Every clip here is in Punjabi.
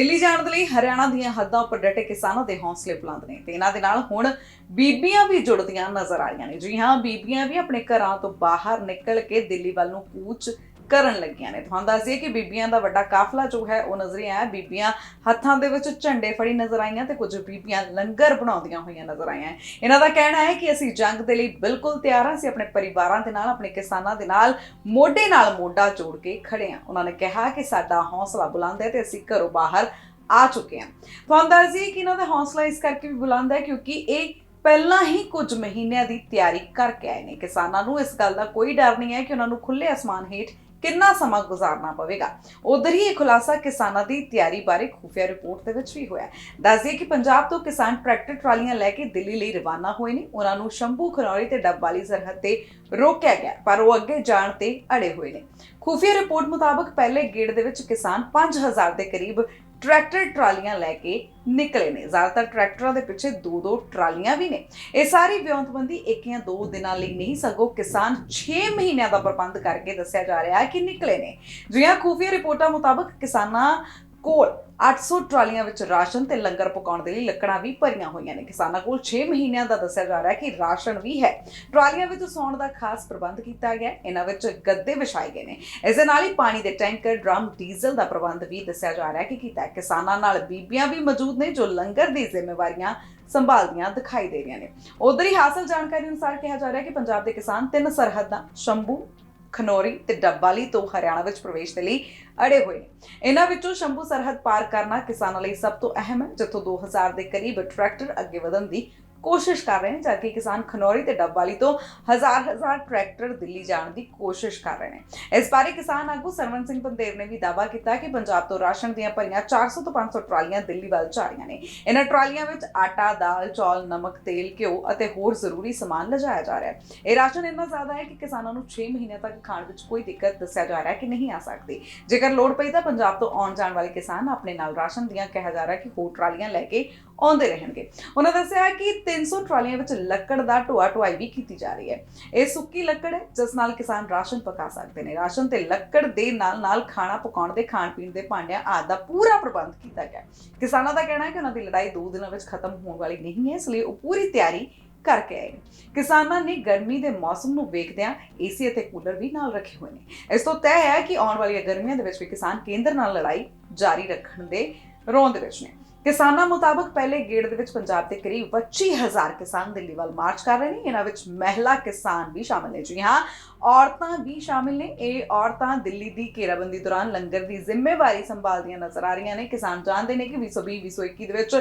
ਦਿੱਲੀ ਜਾਣ ਦੇ ਲਈ ਹਰਿਆਣਾ ਦੀਆਂ ਹੱਦਾਂ ਉੱਪਰ ਡਟੇ ਕਿਸਾਨਾਂ ਦੇ ਹੌਸਲੇ ਬੁਲੰਦ ਨੇ ਤੇ ਇਹਨਾਂ ਦੇ ਨਾਲ ਹੁਣ ਬੀਬੀਆਂ ਵੀ ਜੁੜਦੀਆਂ ਨਜ਼ਰ ਆਈਆਂ ਨੇ। ਜੀ ਹਾਂ, ਬੀਬੀਆਂ ਵੀ ਆਪਣੇ ਘਰਾਂ ਤੋਂ ਬਾਹਰ ਨਿਕਲ ਕੇ ਦਿੱਲੀ ਵੱਲ ਨੂੰ ਕੂਚ ਕਰਨ ਲੱਗੀਆਂ ਨੇ। ਤੁਹਾਨੂੰ ਦੱਸ ਦਈਏ ਕਿ ਬੀਬੀਆਂ ਦਾ ਵੱਡਾ ਕਾਫਲਾ ਜੋ ਹੈ, ਉਹ ਨਜ਼ਰ ਆਇਆ ਬੀਬੀਆਂ ਹੱਥਾਂ ਦੇ ਵਿੱਚ ਝੰਡੇ ਫੜੀ ਨਜ਼ਰ ਆਈਆਂ ਤੇ ਕੁਝ ਬੀਬੀਆਂ ਲੰਗਰ ਬਣਾਉਂਦੀਆਂ ਹੋਈਆਂ ਨਜ਼ਰ ਆਈਆਂ। ਇਹਨਾਂ ਦਾ ਕਹਿਣਾ ਹੈ ਕਿ ਅਸੀਂ ਜੰਗ ਦੇ ਲਈ ਬਿਲਕੁਲ ਤਿਆਰ ਹਾਂ। ਅਸੀਂ ਆਪਣੇ ਪਰਿਵਾਰਾਂ ਦੇ ਨਾਲ, ਆਪਣੇ ਕਿਸਾਨਾਂ ਦੇ ਨਾਲ, ਮੋਢੇ ਨਾਲ ਮੋਢਾ ਜੋੜ ਕੇ ਖੜੇ ਹਾਂ। ਉਹਨਾਂ ਨੇ ਕਿਹਾ ਕਿ ਸਾਡਾ ਹੌਸਲਾ ਬੁਲੰਦ ਹੈ ਤੇ ਅਸੀਂ ਘਰੋਂ ਬਾਹਰ ਆ ਚੁੱਕੇ ਹਾਂ। ਤੁਹਾਨੂੰ ਦੱਸ ਦਈਏ ਕਿ ਇਹਨਾਂ ਦਾ ਹੌਸਲਾ ਇਸ ਕਰਕੇ ਵੀ ਬੁਲੰਦ ਹੈ ਕਿਉਂਕਿ ਇਹ ਪਹਿਲਾਂ ਹੀ ਕੁਝ ਮਹੀਨਿਆਂ ਦੀ ਤਿਆਰੀ ਕਰਕੇ ਆਏ ਨੇ। ਕਿਸਾਨਾਂ ਨੂੰ ਇਸ ਗੱਲ ਦਾ ਕੋਈ ਡਰ ਨਹੀਂ ਹੈ ਕਿ ਉਹਨਾਂ ਨੂੰ ਖੁੱਲੇ ਅਸਮਾਨ ਹੇਠ ਕਿੰਨਾ ਸਮਾਂ ਗੁਜ਼ਾਰਨਾ ਪਵੇਗਾ? ਉਧਰ ਹੀ ਇਹ ਖੁਲਾਸਾ ਕਿਸਾਨਾਂ ਦੀ ਤਿਆਰੀ ਬਾਰੇ ਖੁਫੀਆ ਰਿਪੋਰਟ ਦੇ ਵਿੱਚ ਵੀ ਹੋਇਆ ਹੈ। ਕਿ ਪੰਜਾਬ ਤੋਂ ਕਿਸਾਨ ਟਰੈਕਟਰ ਟਰਾਲੀਆਂ ਲੈ ਕੇ ਦਿੱਲੀ ਲਈ ਰਵਾਨਾ ਹੋਏ ਨੇ। ਉਹਨਾਂ ਨੂੰ ਸ਼ੰਭੂ, ਖਨੌਰੀ ਤੇ ਡੱਬਾਲੀ ਸਰਹੱਦ ਤੇ ਰੋਕਿਆ ਗਿਆ ਪਰ ਉਹ ਅੱਗੇ ਜਾਣ ਤੇ ਅੜੇ ਹੋਏ ਨੇ। ਖੁਫੀਆ ਰਿਪੋਰਟ ਮੁਤਾਬਕ ਪਹਿਲੇ ਗੇੜ ਦੇ ਵਿੱਚ ਕਿਸਾਨ 5000 ਦੇ ਕਰੀਬ ਟਰੈਕਟਰ ਟਰਾਲੀਆਂ ਲੈ ਕੇ ਨਿਕਲੇ ਨੇ। ਜ਼ਿਆਦਾਤਰ ਟਰੈਕਟਰਾਂ ਦੇ ਪਿੱਛੇ ਦੋ ਦੋ ਟਰਾਲੀਆਂ ਵੀ ਨੇ। ਇਹ ਸਾਰੀ ਵਿਉਂਤਬੰਦੀ ਇੱਕ ਜਾਂ ਦੋ ਦਿਨਾਂ ਲਈ ਨਹੀਂ, ਸਗੋਂ ਕਿਸਾਨ 6 ਮਹੀਨਿਆਂ ਦਾ ਪ੍ਰਬੰਧ ਕਰਕੇ ਦੱਸਿਆ ਜਾ ਰਿਹਾ ਹੈ ਕਿ ਨਿਕਲੇ ਨੇ। ਜਿਹਾਂ ਖੂਫੀਆ ਰਿਪੋਰਟਾਂ ਮੁਤਾਬਕ ਕਿਸਾਨਾਂ ਕੋਲ 800 ਟਰਾਲੀਆਂ ਵਿੱਚ ਰਾਸ਼ਨ ਤੇ ਲੰਗਰ ਪਕਾਉਣ ਦੇ ਲਈ ਲੱਕੜਾਂ ਵੀ ਭਰੀਆਂ ਹੋਈਆਂ ਨੇ। ਕਿਸਾਨਾਂ ਕੋਲ 6 ਮਹੀਨਿਆਂ ਦਾ ਦੱਸਿਆ ਜਾ ਰਿਹਾ ਹੈ ਕਿ ਰਾਸ਼ਨ ਵੀ ਹੈ। ਟਰਾਲੀਆਂ ਵਿੱਚ ਸੌਣ ਦਾ ਖਾਸ ਪ੍ਰਬੰਧ ਕੀਤਾ ਗਿਆ ਇਹਨਾਂ ਵਿੱਚ ਗੱਦੇ ਵਿਛਾਏ ਗਏ ਨੇ। ਇਸ ਦੇ ਨਾਲ ਹੀ ਪਾਣੀ ਦੇ ਟੈਂਕਰ ਡਰਮ, ਡੀਜ਼ਲ ਦਾ ਪ੍ਰਬੰਧ ਵੀ ਦੱਸਿਆ ਜਾ ਰਿਹਾ ਹੈ ਕਿ ਕੀਤਾ ਕਿਸਾਨਾਂ ਨਾਲ ਬੀਬੀਆਂ ਵੀ ਮੌਜੂਦ ਨੇ ਜੋ ਲੰਗਰ ਦੀ ਜ਼ਿੰਮੇਵਾਰੀਆਂ ਸੰਭਾਲਦੀਆਂ ਦਿਖਾਈ ਦੇ ਰਹੀਆਂ ਨੇ। ਉਧਰ ਹੀ ਹਾਸਲ ਜਾਣਕਾਰੀ ਅਨੁਸਾਰ ਕਿਹਾ ਜਾ ਰਿਹਾ ਹੈ ਕਿ ਪੰਜਾਬ ਦੇ ਕਿਸਾਨ ਤਿੰਨ ਸਰਹੱਦਾਂ, ਸ਼ੰਭੂ ਖਨੌਰੀ ਤੇ ਡੱਬਾਲੀ ਤੋਂ ਹਰਿਆਣਾ ਵਿੱਚ ਪ੍ਰਵੇਸ਼ ਦੇ ਲਈ ਅੜੇ ਹੋਏ ਨੇ। ਇਹਨਾਂ ਵਿੱਚੋਂ ਸ਼ੰਭੂ ਸਰਹੱਦ ਪਾਰ ਕਰਨਾ ਕਿਸਾਨਾਂ ਲਈ ਸਭ ਤੋਂ ਅਹਿਮ ਹੈ, ਜਿੱਥੋਂ 2000 ਦੇ ਕਰੀਬ ਟਰੈਕਟਰ ਅੱਗੇ ਵਧਣ ਦੀ ਕੋਸ਼ਿਸ਼ ਕਰ ਰਹੇ ਨੇ, ਜਦਕਿ ਕਿਸਾਨ ਖਨੌਰੀ ਤੇ ਡੱਬਾਲੀ ਤੋਂ ਹਜ਼ਾਰ ਹਜ਼ਾਰ ਟਰੈਕਟਰ ਦਿੱਲੀ ਜਾਣ ਦੀ ਕੋਸ਼ਿਸ਼ ਕਰ ਰਹੇ ਨੇ। ਇਸ ਬਾਰੇ ਕਿਸਾਨ ਆਗੂ ਸਰਵਨ ਸਿੰਘ ਪੰਦੇਰ ਨੇ ਵੀ ਦਾਅਵਾ ਕੀਤਾ ਕਿ ਪੰਜਾਬ ਤੋਂ ਰਾਸ਼ਨ ਦੀਆਂ ਭਰੀਆਂ 400 ਤੋਂ 500 ਟਰਾਲੀਆਂ ਦਿੱਲੀ ਵੱਲ ਜਾ ਰਹੀਆਂ ਨੇ। ਇਹਨਾਂ ਟਰਾਲੀਆਂ ਵਿੱਚ ਆਟਾ, ਦਾਲ, ਚੌਲ, ਨਮਕ, ਤੇਲ, ਘਿਓ ਅਤੇ ਹੋਰ ਜ਼ਰੂਰੀ ਸਮਾਨ ਲਿਜਾਇਆ ਜਾ ਰਿਹਾ ਹੈ। ਇਹ ਰਾਸ਼ਨ ਇੰਨਾ ਜ਼ਿਆਦਾ ਹੈ ਕਿ ਕਿਸਾਨਾਂ ਨੂੰ 6 ਮਹੀਨਿਆਂ ਤੱਕ ਖਾਣ ਵਿੱਚ ਕੋਈ ਦਿੱਕਤ ਦੱਸਿਆ ਜਾ ਰਿਹਾ ਹੈ ਕਿ ਨਹੀਂ ਆ ਸਕਦੀ। ਜੇਕਰ ਲੋੜ ਪਈ ਤਾਂ ਪੰਜਾਬ ਤੋਂ ਆਉਣ ਜਾਣ ਵਾਲੇ ਕਿਸਾਨ ਆਪਣੇ ਨਾਲ ਰਾਸ਼ਨ ਦੀਆਂ ਕਿਹਾ ਜਾ ਰਿਹਾ ਕਿ ਹੋਰ ਟਰਾਲੀਆਂ ਲੈ ਕੇ ਆਉਂਦੇ ਰਹਿਣਗੇ। ਉਹਨਾਂ ਦੱਸਿਆ ਕਿ 300 ਟਰਾਲੀਆਂ ਵਿੱਚ ਲੱਕੜ ਦਾ ਢੋਆ ਢੁਆਈ ਵੀ ਕੀਤੀ ਜਾ ਰਹੀ ਹੈ। ਇਹ ਸੁੱਕੀ ਲੱਕੜ ਹੈ, ਜਿਸ ਨਾਲ ਕਿਸਾਨ ਰਾਸ਼ਨ ਪਕਾ ਸਕਦੇ ਨੇ। ਰਾਸ਼ਨ ਤੇ ਲੱਕੜ ਦੇ ਨਾਲ ਨਾਲ ਖਾਣਾ ਪਕਾਉਣ ਦੇ ਖਾਣ ਪੀਣ ਦੇ ਭਾਂਡਿਆਂ ਆਦਿ ਦਾ ਪੂਰਾ ਪ੍ਰਬੰਧ ਕੀਤਾ ਗਿਆ ਕਿਸਾਨਾਂ ਦਾ ਕਹਿਣਾ ਹੈ ਕਿ ਉਹਨਾਂ ਦੀ ਲੜਾਈ 2 ਦਿਨਾਂ ਵਿੱਚ ਖਤਮ ਹੋਣ ਵਾਲੀ ਨਹੀਂ ਹੈ, ਇਸ ਲਈ ਉਹ ਪੂਰੀ ਤਿਆਰੀ ਕਰਕੇ ਆਏ ਕਿਸਾਨਾਂ ਨੇ ਗਰਮੀ ਦੇ ਮੌਸਮ ਨੂੰ ਵੇਖਦਿਆਂ ਏਸੀ ਅਤੇ ਕੂਲਰ ਵੀ ਨਾਲ ਰੱਖੇ ਹੋਏ ਨੇ। ਇਸ ਤੋਂ ਤੈਅ ਹੈ ਕਿ ਆਉਣ ਵਾਲੀਆਂ ਗਰਮੀਆਂ ਦੇ ਵਿੱਚ ਵੀ ਕਿਸਾਨ ਕੇਂਦਰ ਨਾਲ ਲੜਾਈ ਜਾਰੀ ਰੱਖਣ ਦੇ ਰੋਂ ਦੇ ਵਿੱਚ ਨੇ। ਕਿਸਾਨਾਂ ਮੁਤਾਬਕ ਪਹਿਲੇ ਗੇੜ ਦੇ ਵਿੱਚ ਪੰਜਾਬ ਦੇ ਕਰੀਬ 25000 ਕਿਸਾਨ ਦਿੱਲੀ ਵੱਲ ਮਾਰਚ ਕਰ ਰਹੇ ਨੇ। ਇਹਨਾਂ ਵਿੱਚ ਮਹਿਲਾ ਕਿਸਾਨ ਵੀ ਸ਼ਾਮਲ ਨੇ। ਜੀ ਹਾਂ, ਔਰਤਾਂ ਵੀ ਸ਼ਾਮਿਲ ਨੇ। ਇਹ ਔਰਤਾਂ ਦਿੱਲੀ ਦੀ ਘੇਰਾਬੰਦੀ ਦੌਰਾਨ ਲੰਗਰ ਦੀ ਜ਼ਿੰਮੇਵਾਰੀ ਸੰਭਾਲਦੀਆਂ ਨਜ਼ਰ ਆ ਰਹੀਆਂ ਨੇ। ਕਿਸਾਨ ਜਾਣਦੇ ਨੇ ਕਿ 2020 2021 ਦੇ ਵਿੱਚ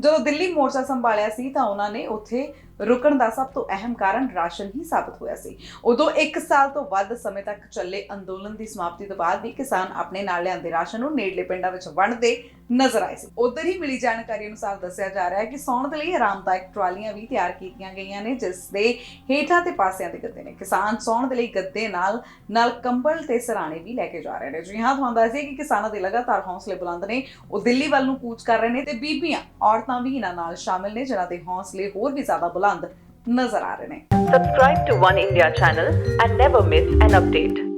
ਜਦੋਂ ਦਿੱਲੀ ਮੋਰਚਾ ਸੰਭਾਲਿਆ ਸੀ ਤਾਂ ਉਹਨਾਂ ਨੇ ਉੱਥੇ ਰੁਕਣ ਦਾ ਸਭ ਤੋਂ ਅਹਿਮ ਕਾਰਨ ਰਾਸ਼ਨ ਹੀ ਸਾਬਤ ਹੋਇਆ ਸੀ। ਉਦੋਂ 1 ਸਾਲ ਤੋਂ ਵੱਧ ਸਮੇਂ ਤੱਕ ਚੱਲੇ ਅੰਦੋਲਨ ਦੀ ਸਮਾਪਤੀ ਤੋਂ ਬਾਅਦ ਵੀ ਕਿਸਾਨ ਆਪਣੇ ਨਾਲ ਲਿਆਂਦੇ ਰਾਸ਼ਨ ਨੂੰ ਨੇੜਲੇ ਪਿੰਡਾਂ ਵਿੱਚ ਵੰਡਦੇ ਨਜ਼ਰ ਆਏ ਸੀ। ਉਧਰ ਹੀ ਮਿਲੀ ਜਾਣਕਾਰੀ ਅਨੁਸਾਰ ਦੱਸਿਆ ਜਾ ਰਿਹਾ ਹੈ ਕਿ ਸੌਣ ਦੇ ਲਈ ਆਰਾਮਦਾਇਕ ਟਰਾਲੀਆਂ ਵੀ ਤਿਆਰ ਕੀਤੀਆਂ ਗਈਆਂ ਨੇ, ਜਿਸ ਦੇ ਹੇਠਾਂ ਤੇ ਪਾਸਿਆਂ ਤੇ ਗੱਦੇ ਨੇ। ਕਿਸਾਨ ਸੌਣ ਦੇ ਲਈ ਗੱਦੇ ਨਾਲ ਨਾਲ ਕੰਬਲ ਤੇ ਸਰਾਣੇ ਵੀ ਲੈ ਕੇ ਜਾ ਰਹੇ ਨੇ। ਜੀ ਹਾਂ, ਤੁਹਾਨੂੰ ਦੱਸ ਕਿ ਕਿਸਾਨਾਂ ਦੇ ਲਗਾਤਾਰ ਹੌਸਲੇ ਬੁਲੰਦ ਨੇ। ਉਹ ਦਿੱਲੀ ਵੱਲ ਨੂੰ ਕੂਚ ਕਰ ਰਹੇ ਨੇ ਤੇ ਬੀਬੀਆਂ ਔਰਤਾਂ ਵੀ ਇਹਨਾਂ ਨਾਲ ਸ਼ਾਮਿਲ ਨੇ, ਜਿਨ੍ਹਾਂ ਦੇ ਹੌਸਲੇ ਹੋਰ ਵੀ ਜ਼ਿਆਦਾ बुलंद नजर आ रहे हैं subscribe to One India channel and never miss an update